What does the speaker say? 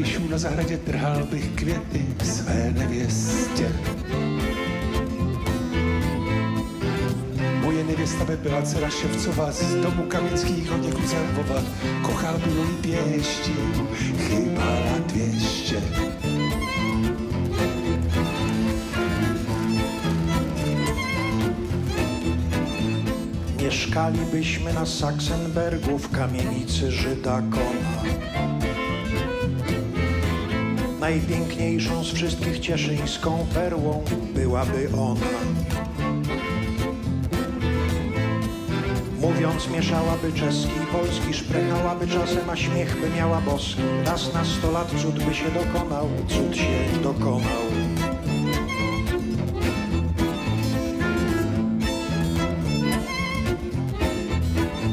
klawiszu na zahradě trhal bych květy své nevěstě. Moje nevěsta by byla dcera Ševcova z domu Kamických od někud z Lvova. Kochal by její pěští, chybala dvěště. Mieszkalibyśmy na Saksenbergu w kamienicy Żyda Kona. Najpiękniejszą z wszystkich cieszyńską perłą byłaby ona. Mówiąc mieszałaby czeski i polski, szprechałaby czasem, a śmiech by miała boski. Raz na sto lat cud by się dokonał, cud się dokonał.